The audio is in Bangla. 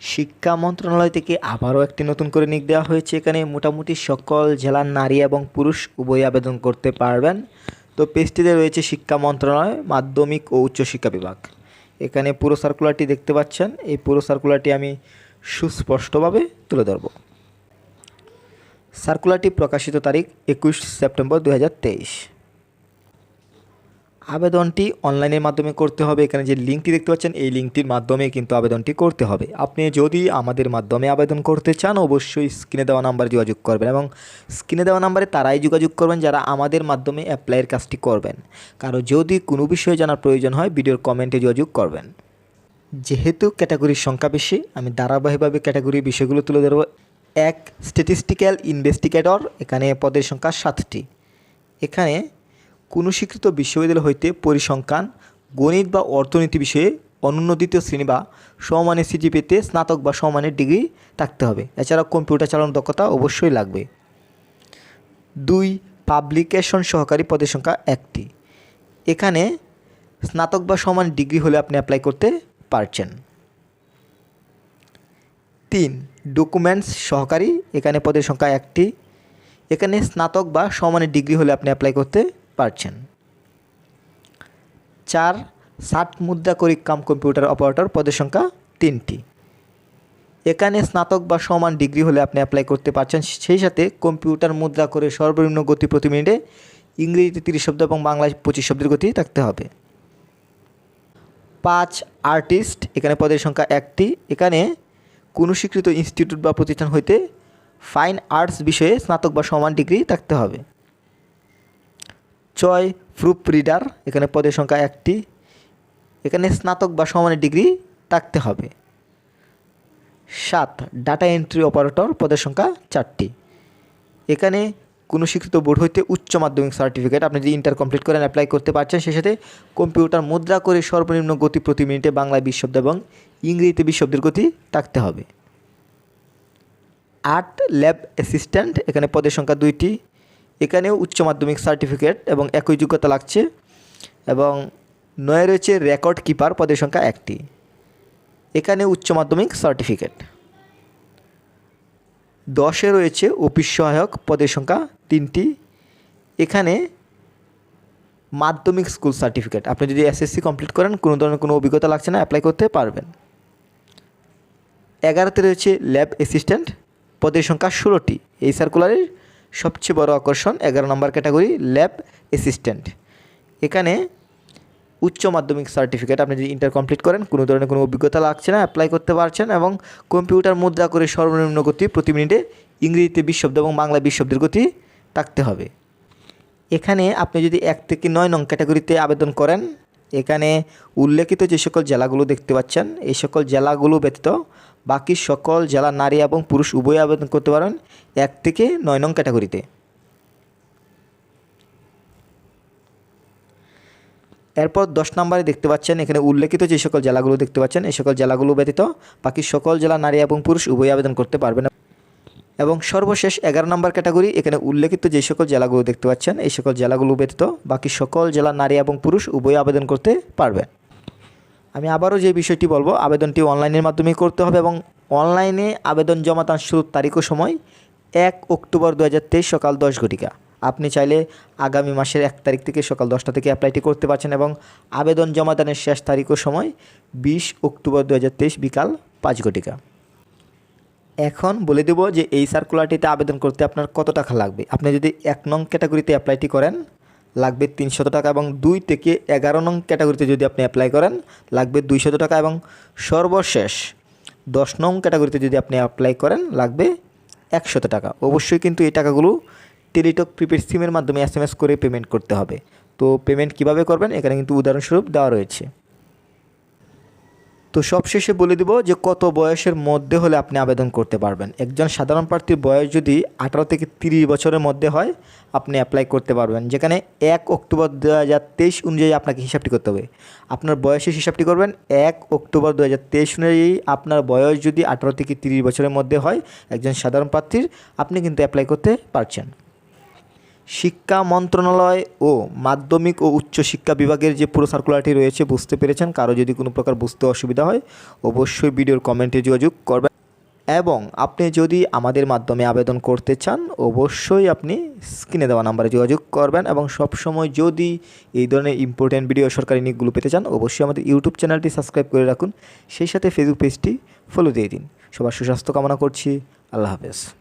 শিক্ষা মন্ত্রণালয় থেকে আবারও একটি নতুন করে নিক দেওয়া হয়েছে। এখানে মোটামুটি সকল জেলার নারী এবং পুরুষ উভয় আবেদন করতে পারবেন। তো পেজটিতে রয়েছে শিক্ষা মন্ত্রণালয়, মাধ্যমিক ও উচ্চশিক্ষা বিভাগ। এখানে পুরো সার্কুলারটি দেখতে পাচ্ছেন। এই পুরো সার্কুলারটি আমি সুস্পষ্টভাবে তুলে ধরব। সার্কুলারটি প্রকাশিত তারিখ একুশ সেপ্টেম্বর দু হাজার তেইশ। আবেদনটি অনলাইনের মাধ্যমে করতে হবে। এখানে যে লিঙ্কটি দেখতে পাচ্ছেন, এই লিঙ্কটির মাধ্যমে কিন্তু আবেদনটি করতে হবে। আপনি যদি আমাদের মাধ্যমে আবেদন করতে চান, অবশ্যই স্ক্রিনে দেওয়া নাম্বারে যোগাযোগ করবেন এবং স্ক্রিনে দেওয়া নাম্বারে তারাই যোগাযোগ করবেন যারা আমাদের মাধ্যমে অ্যাপ্লাইয়ের কাজটি করবেন। কারও যদি কোনো বিষয়ে জানার প্রয়োজন হয়, ভিডিওর কমেন্টে যোগাযোগ করবেন। যেহেতু ক্যাটাগরির সংখ্যা বেশি, আমি ধারাবাহিকভাবে ক্যাটাগরির বিষয়গুলো তুলে ধরব। এক স্ট্যাটিস্টিক্যাল ইনভেস্টিগেটর এখানে পদের সংখ্যা সাতটি। এখানে কোনো স্বীকৃত বিশ্ববিদ্যালয় হইতে পরিসংখ্যান, গণিত বা অর্থনীতি বিষয়ে অনন্য দ্বিতীয় শ্রেণি বা সমমানের সিজিপিতে স্নাতক বা সমমানের ডিগ্রি থাকতে হবে। এছাড়া কম্পিউটার চালানোর দক্ষতা অবশ্যই লাগবে। দুই, পাবলিকেশন সহকারী পদের সংখ্যা একটি। এখানে স্নাতক বা সমান ডিগ্রি হলে আপনি অ্যাপ্লাই করতে পারছেন। তিন ডকুমেন্টস সহকারী, এখানে পদের সংখ্যা একটি। এখানে স্নাতক বা সমানের ডিগ্রি হলে আপনি অ্যাপ্লাই করতে পারছেন। চার, ষাট মুদ্রা করিক কাম কম্পিউটার অপারেটর পদের সংখ্যা তিনটি। এখানে স্নাতক বা সমান ডিগ্রি হলে আপনি অ্যাপ্লাই করতে পারছেন, সেই সাথে কম্পিউটার মুদ্রা করে সর্বনিম্ন গতি প্রতি মিনিটে ইংরেজিতে তিরিশ শব্দ এবং বাংলায় পঁচিশ শব্দের গতি থাকতে হবে। পাঁচ, আর্টিস্ট, এখানে পদের সংখ্যা একটি। এখানে কোনো স্বীকৃত ইনস্টিটিউট বা প্রতিষ্ঠান হইতে ফাইন আর্টস বিষয়ে স্নাতক বা সমান ডিগ্রি থাকতে হবে। ছয় প্রুফ রিডার, এখানে পদের সংখ্যা একটি। এখানে স্নাতক বা সমানের ডিগ্রি থাকতে হবে। সাত, ডাটা এন্ট্রি অপারেটর, পদের সংখ্যা চারটি। এখানে কোনো স্বীকৃত বোর্ড হইতে উচ্চ মাধ্যমিক সার্টিফিকেট আপনি যদি ইন্টার কমপ্লিট করেন অ্যাপ্লাই করতে পারছেন, সেই সাথে কম্পিউটার মুদ্রা করে সর্বনিম্ন গতি প্রতি মিনিটে বাংলায় বিশ শব্দ এবং ইংরেজিতে বিশ শব্দের গতি থাকতে হবে। আট ল্যাব অ্যাসিস্ট্যান্ট এখানে পদের সংখ্যা দুইটি। এখানেও উচ্চ মাধ্যমিক সার্টিফিকেট এবং একই যোগ্যতা লাগছে এবং নয় রয়েছে রেকর্ড কিপার পদের সংখ্যা একটি। এখানে উচ্চ মাধ্যমিক সার্টিফিকেট দশে রয়েছে অফিস সহায়ক পদের সংখ্যা তিনটি। এখানে মাধ্যমিক স্কুল সার্টিফিকেট আপনি যদি এসএসসি কমপ্লিট করেন, কোনো ধরনের কোনো অভিজ্ঞতা লাগছে না অ্যাপ্লাই করতে পারবেন। এগারোতে রয়েছে ল্যাব অ্যাসিস্ট্যান্ট পদের সংখ্যা ষোলোটি। এই সার্কুলারের সবচেয়ে বড় আকর্ষণ এগারো নম্বর ক্যাটাগরি ল্যাব অ্যাসিস্ট্যান্ট। এখানে উচ্চ মাধ্যমিক সার্টিফিকেট আপনি যদি ইন্টার কমপ্লিট করেন, কোনো ধরনের কোনো অভিজ্ঞতা লাগছে না অ্যাপ্লাই করতে পারছেন এবং কম্পিউটার মুদ্রা করে সর্বনিম্ন গতি প্রতি মিনিটে ইংরেজিতে বিশ এবং বাংলায় বিশ গতি থাকতে হবে। এখানে আপনি যদি এক থেকে নয় নং ক্যাটাগরিতে আবেদন করেন, এখানে উল্লেখিত যে সকল জেলাগুলো দেখতে পাচ্ছেন, এই সকল জেলাগুলো ব্যতীত বাকি সকল জেলা নারী এবং পুরুষ উভয় আবেদন করতে পারেন এক থেকে নয় নং ক্যাটাগরিতে। এরপর দশ নম্বরে দেখতে পাচ্ছেন, এখানে উল্লেখিত যে সকল জেলাগুলো দেখতে পাচ্ছেন, এই সকল জেলাগুলো ব্যতীত বাকি সকল জেলা নারী এবং পুরুষ উভয় আবেদন করতে পারবেন। এবং সর্বশেষ এগারো নম্বর ক্যাটাগরি, এখানে উল্লেখিত যে সকল জেলাগুলো দেখতে পাচ্ছেন, এই সকল জেলাগুলো ব্যতীত বাকি সকল জেলা নারী এবং পুরুষ উভয় আবেদন করতে পারবেন। আমি আবারও যে বিষয়টি বলব, আবেদনটি অনলাইনের মাধ্যমে করতে হবে এবং অনলাইনে আবেদন জমা তার শুরুর তারিখ ও সময় এক অক্টোবর দু হাজার তেইশ সকাল দশ ঘটিকা। আপনি চাইলে আগামী মাসের এক তারিখ থেকে সকাল দশটা থেকে অ্যাপ্লাইটি করতে পারছেন এবং আবেদন জমাদানের শেষ তারিখ ও সময় বিশ অক্টোবর দু হাজার তেইশ বিকাল পাঁচ ঘটিকা। এখন বলে দেব যে এই সার্কুলারটিতে আবেদন করতে আপনার কত টাকা লাগবে? আপনি যদি এক নং ক্যাটাগরিতে অ্যাপ্লাইটি করেন লাগবে তিনশত টাকা এবং দুই থেকে এগারো নং ক্যাটাগরিতে যদি আপনি অ্যাপ্লাই করেন, লাগবে দুইশত টাকা এবং সর্বশেষ দশ নং ক্যাটাগরিতে যদি আপনি অ্যাপ্লাই করেন, লাগবে একশত টাকা। অবশ্যই কিন্তু এই টাকাগুলো টেলিটক প্রিপেড সিমের মাধ্যমে এস করে পেমেন্ট করতে হবে। তো পেমেন্ট কীভাবে করবেন? এখানে কিন্তু উদাহরণস্বরূপ দেওয়া রয়েছে। তো সবশেষে বলে দিব যে কত বয়সের মধ্যে হলে আপনি আবেদন করতে পারবেন। একজন সাধারণ প্রার্থীর বয়স যদি আঠারো থেকে তিরিশ বছরের মধ্যে হয়, আপনি অ্যাপ্লাই করতে পারবেন। যেখানে এক অক্টোবর দু হাজার তেইশ অনুযায়ী আপনাকে হিসাবটি করতে হবে। আপনার বয়সের হিসাবটি করবেন, এক অক্টোবর দু হাজার তেইশ অনুযায়ী আপনার বয়স যদি আঠারো থেকে তিরিশ বছরের মধ্যে হয়, একজন সাধারণ প্রার্থীর, আপনি কিন্তু অ্যাপ্লাই করতে পারছেন। শিক্ষা মন্ত্রণালয় ও মাধ্যমিক ও উচ্চ শিক্ষা বিভাগের যে পুরো সার্কুলারটি রয়েছে, বুঝতে পেরেছেন? কারও যদি কোনো প্রকার বুঝতে অসুবিধা হয়, অবশ্যই ভিডিওর কমেন্টে যোগাযোগ করবেন। এবং আপনি যদি আমাদের মাধ্যমে আবেদন করতে চান, অবশ্যই আপনি স্ক্রিনে দেওয়া নাম্বারে যোগাযোগ করবেন। এবং সবসময় যদি এই ধরনের ইম্পর্ট্যান্ট ভিডিও সরকারি নিকগুলো পেতে চান, অবশ্যই আমাদের ইউটিউব চ্যানেলটি সাবস্ক্রাইব করে রাখুন। সেই সাথে ফেসবুক পেজটি ফলো দিয়ে দিন। সবার সুস্বাস্থ্য কামনা করছি। আল্লাহ হাফেজ।